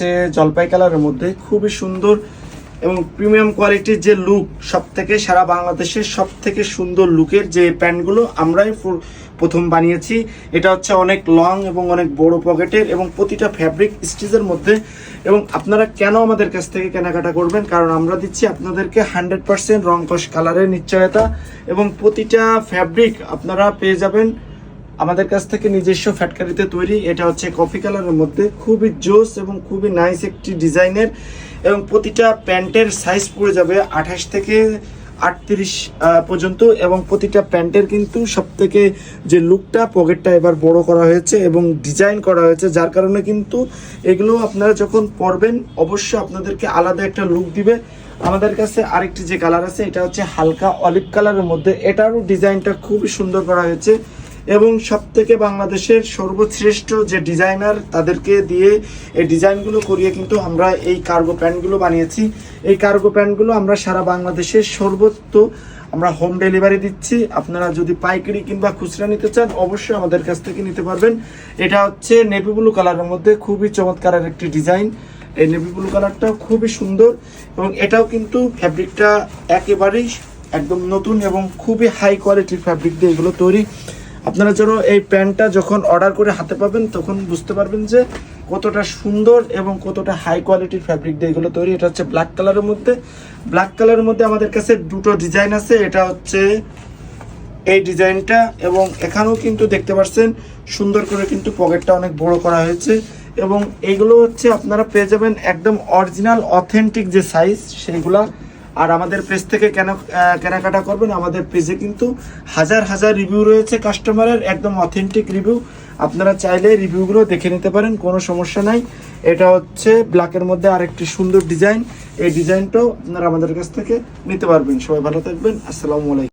হচ্ছে জলপাই কালারের মধ্যে খুবই সুন্দর এবং প্রিমিয়াম কোয়ালিটির যে লুক সব থেকে সারা বাংলাদেশের সব থেকে সুন্দর লুকের যে প্যান্টগুলো আমরাই প্রথম বানিয়েছি। এটা হচ্ছে অনেক লং এবং অনেক বড় পকেটের এবং প্রতিটা ফ্যাব্রিক স্টিচের মধ্যে এবং আপনারা কেন আমাদের কাছ থেকে কেনাকাটা করবেন? কারণ আমরা দিচ্ছি আপনাদেরকে হান্ড্রেড পার্সেন্ট রংকশ কালারের নিশ্চয়তা এবং প্রতিটা ফ্যাব্রিক আপনারা পেয়ে যাবেন আমাদের কাছ থেকে নিজস্ব ফ্যাটকারিতে তৈরি। এটা হচ্ছে কফি কালারের মধ্যে। খুবই জোস এবং খুবই নাইস একটি ডিজাইনের এবং প্রতিটা প্যান্টের সাইজ পড়ে যাবে আঠাশ থেকে আটত্রিশ পর্যন্ত এবং প্রতিটা প্যান্টের কিন্তু সব থেকে যে লুকটা, পকেটটা এবার বড় করা হয়েছে এবং ডিজাইন করা হয়েছে, যার কারণে কিন্তু এগুলো আপনারা যখন পরবেন, অবশ্যই আপনাদেরকে আলাদা একটা লুক দিবে। আমাদের কাছে আরেকটি যে কালার আছে, এটা হচ্ছে হালকা অলিভ কালারের মধ্যে। এটারও ডিজাইনটা খুবই সুন্দর করা হয়েছে। এবং সব থেকে বাংলাদেশের সর্বশ্রেষ্ঠ যে ডিজাইনার তাদেরকে দিয়ে এই ডিজাইনগুলো করিয়ে কিন্তু আমরা এই কার্গো প্যান্টগুলো বানিয়েছি। এই কার্গো প্যান্টগুলো আমরা সারা বাংলাদেশের সর্বত্র আমরা হোম ডেলিভারি দিচ্ছি। আপনারা যদি পাইকারি কিংবা খুচরা নিতে চান, অবশ্যই আমাদের কাছ থেকে নিতে পারবেন। এটা হচ্ছে নেভি ব্লু কালারের মধ্যে খুবই চমৎকারের একটি ডিজাইন। এই নেভি ব্লু কালারটাও খুবই সুন্দর এবং এটাও কিন্তু ফ্যাব্রিকটা একেবারেই একদম নতুন এবং খুবই হাই কোয়ালিটির ফ্যাব্রিক দিয়ে এগুলো তৈরি। আপনারা যেন এই প্যান্টটা যখন অর্ডার করে হাতে পাবেন, তখন বুঝতে পারবেন যে কতটা সুন্দর এবং কতটা হাই কোয়ালিটির ফ্যাব্রিক দিয়ে এগুলো তৈরি। এটা হচ্ছে ব্ল্যাক কালারের মধ্যে। ব্ল্যাক কালারের মধ্যে আমাদের কাছে দুটো ডিজাইন আছে। এটা হচ্ছে এই ডিজাইনটা এবং এখানেও কিন্তু দেখতে পাচ্ছেন, সুন্দর করে কিন্তু পকেটটা অনেক বড় করা হয়েছে এবং এইগুলো হচ্ছে আপনারা পেয়ে যাবেন একদম অরিজিনাল অথেন্টিক যে সাইজ সেইগুলা আর আমাদের পেজ থেকে কেন কেনাকাটা করবেন? আমাদের পেজে কিন্তু হাজার হাজার রিভিউ রয়েছে কাস্টমারের একদম অথেন্টিক রিভিউ আপনারা চাইলে রিভিউগুলো দেখে নিতে পারেন, কোনো সমস্যা নাই। এটা হচ্ছে ব্ল্যাকের মধ্যে আরেকটি সুন্দর ডিজাইন এই ডিজাইনটাও আপনারা আমাদের কাছ থেকে নিতে পারবেন। সবাই ভালো থাকবেন। আসসালামু আলাইকুম।